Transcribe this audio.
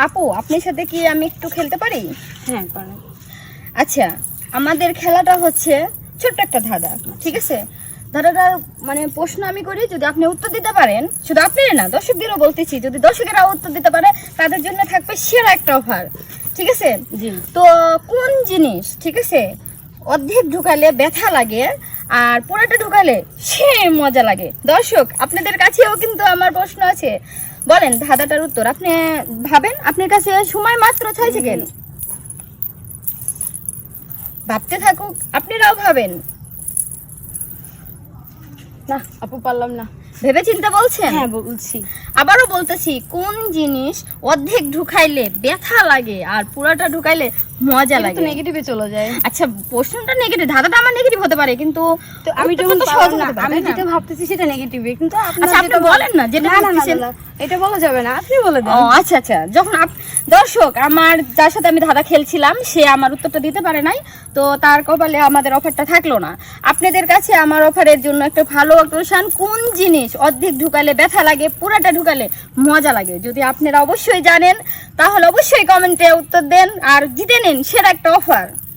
আপু আপনার সাথে কি আমি একটু খেলতে পারি? হ্যাঁ পারেন। আচ্ছা আমাদের খেলাটা হচ্ছে ছোট্ট একটা ধাঁধা ঠিক আছে? ধাঁধাটা মানে প্রশ্ন আমি করি যদি আপনি উত্তর দিতে পারেন শুধু আপনি না দর্শকদেরও বলতেছি যদি দর্শকেরা উত্তর দিতে পারে তাদের জন্য থাকবে সেরা একটা অফার ঠিক আছে? জি। তো কোন জিনিস ঠিক আছে অর্ধেক ঢুকালে ব্যথা লাগে আর পুরোটা ঢুকালে সে মজা লাগে। দর্শক, আপনাদের কাছেও কিন্তু আমার প্রশ্ন আছে। বলেন, ধাঁধাটার উত্তর। আপনি ভাবেন? আপনার কাছে সময় মাত্র ছয় সেকেন্ড। ভাবতে থাকুক, আপনারাও ভাবেন। না, আপু পারলাম না। ভেবে চিন্তা বলছেন? হ্যাঁ বলছি। আবারও বলতেছি কোন জিনিস অর্ধেক ঢুকাইলে ব্যথা লাগে আর পুরোটা ঢুকাইলে মজা এটা তো লাগে? নেগেটিভে চলে যায়। আচ্ছা প্রশ্নটা নেগেটিভ ধাঁধাটা আমার নেগেটিভ হতে পারে কিন্তু আমি যখন সহজ না আমি যেটা ভাবতেছি সেটা নেগেটিভে কিন্তু আচ্ছা, আপনি বলেন না, যেটা ভাবতেছেন। এটা বলা যাবে না আপনি বলে দেন। ও আচ্ছা আচ্ছা যখন আপ- দর্শক আমার যার সাথে আমি ধাঁধা খেলছিলাম সে আমার উত্তরটা দিতে পারে নাই তো তার কপালে আমাদের অফারটা থাকল না। আপনাদের কাছে আমার অফারের জন্য একটা ভালো অগ্রসান কোন জিনিস অর্ধেক ঢুকালে ব্যথা লাগে, পুরাটা ঢুকালে মজা লাগে। যদি আপনারা অবশ্যই জানেন, তাহলে অবশ্যই কমেন্টে উত্তর দেন আর জিতে নিন সেরা একটা অফার